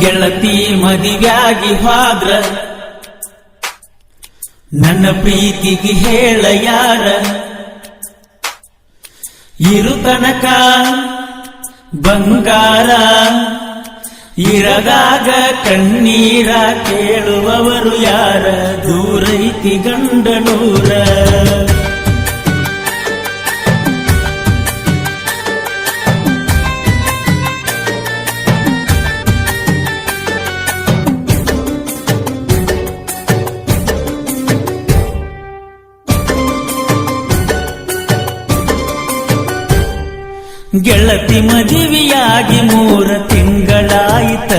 ಗೆಳತಿ ಮದಿವ್ಯಾಗಿ ಹಾದ್ರ, ನನ್ನ ಪ್ರೀತಿಗೆ ಹೇಳ ಯಾರ? ಇರು ತನಕ ಬಂಗಾರ, ಇರದಾಗ ಕಣ್ಣೀರ ಕೇಳುವವರು ಯಾರ? ದೂರೈತಿ ಗಂಡನೂರ. ಗೆಳತಿ ಮದುವೆಯಾಗಿ ಮೂರ ತಿಂಗಳಾಯಿತ.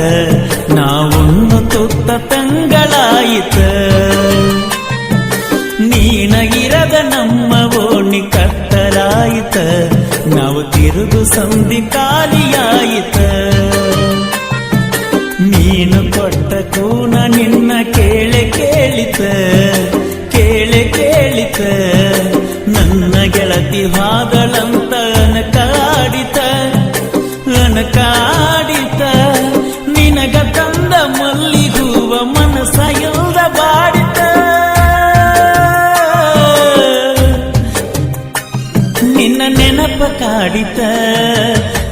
ನಾವೊಂದು ತುತ್ತ ತಂಗಳಾಯಿತ. ನೀನಗಿರದ ನಮ್ಮ ಓಣಿ ಕತ್ತಲಾಯಿತ. ನಾವು ತಿರುಗು ಸಂಧಿ ಖಾಲಿಯಾಯಿತ. ನೀನು ಕೊಟ್ಟ ಕೂನ ನಿನ್ನ ಕೇಳೆ ಕೇಳಿತ. ಕಾಡಿತ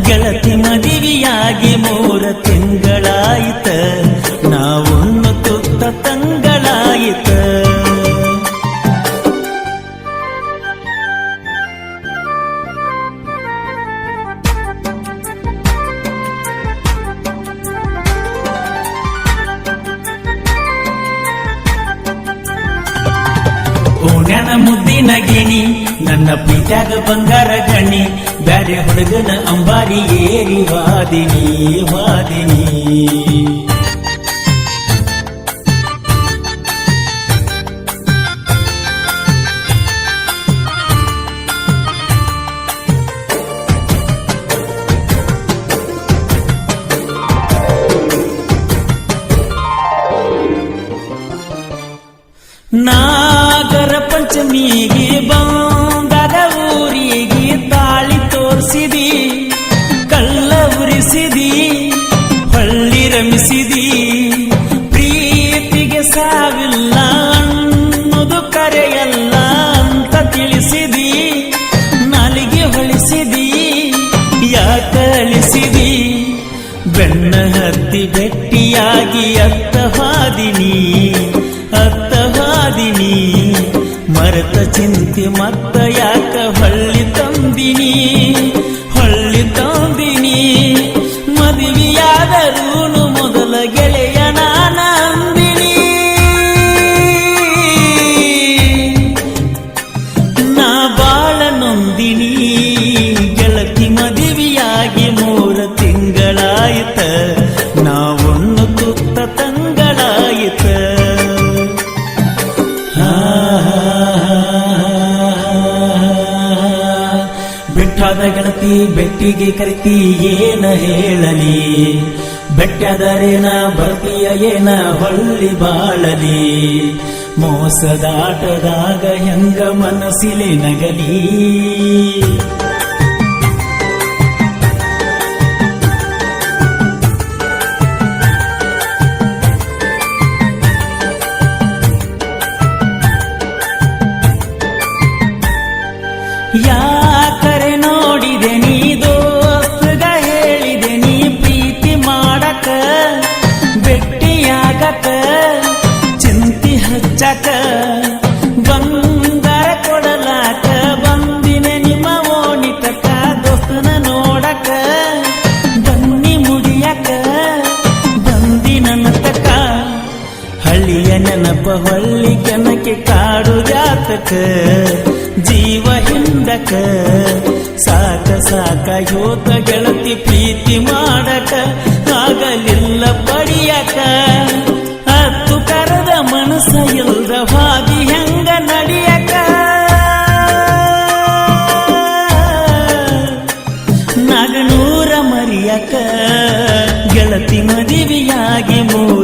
ಗೆಳತಿ ಮದುವೆಯಾಗಿ ಮೂರ ತಿಂಗಳಾಯಿತ. ನಾವೊಂದು ತುತ್ತ ತಂಗಳಾಯಿತ. ಓಣ್ಯಾನ ಮುದ್ದಿನ ಗಿಣಿ ನನ್ನ ಪ್ರೀತ್ಯಾಗ ಬಂಗಾರ ಗಣಿ ಬ್ಯಾರೆ ಹುಡುಗನ ಅಂಬಾರಿ ಏರಿ ವಾದಿನಿ ವಾದಿನಿ. ಸಾವಿಲ್ಲ ಅನ್ನೋದು ಕರೆಯಲ್ಲ ಅಂತ ತಿಳಿಸಿದಿ. ನಾಲಿಗೆ ಹೊಳಿಸಿದಿ ಯಾಕಳಿಸಿದಿ ಬೆನ್ನ ಹತ್ತಿ ಗಟ್ಟಿಯಾಗಿ ಅತ್ತ ಹಾದಿನಿ ಅತ್ತ ಹಾದಿನಿ. ಮರೆತ ಚಿಂತೆ ಮತ್ತ ಯಾಕ ಹೊಳ್ಳಿ ತಂದಿನಿ? ಹೊಳ್ಳಿ ತಂದಿನಿ ಬಿಟ್ಟಾದ ಗಣತಿ ಬೆಟ್ಟಿಗೆ ಕರಿತಿ, ಏನ ಹೇಳಲಿ? ಬೆಟ್ಟದರೇನ ಬರ್ತೀಯ, ಏನ ಹೊಳ್ಳಿ ಬಾಳಲಿ? ಮೋಸದಾಟದಾಗ ಹೆಂಗ ಮನಸ್ಸಿಲೆ ನಗಲಿ? ಹಳ್ಳಿಯ ನೆನಪ ಹೊಳ್ಳಿ ಕಾಡು ಜಾತಕ, ಜೀವ ಹಿಂದಕ. ಸಾಕ ಸಾಕ ಯೋತ ಗೆಳತಿ ಪ್ರೀತಿ ಮಾಡಕ, ಆಗಲಿಲ್ಲ ಪಡಿಯಕ. ಹತ್ತು ಕರದ ಮನಸ್ಸ ಇಲ್ದ ಹಾದಿ ಹೆಂಗ ನಡಿಯಕ? ನಗನೂರ ಮರಿಯಕ, ಗೆಳತಿ ಮದುವೆಯಾಗಿ ಮೂರು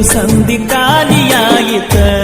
ನೀನ ಇರದ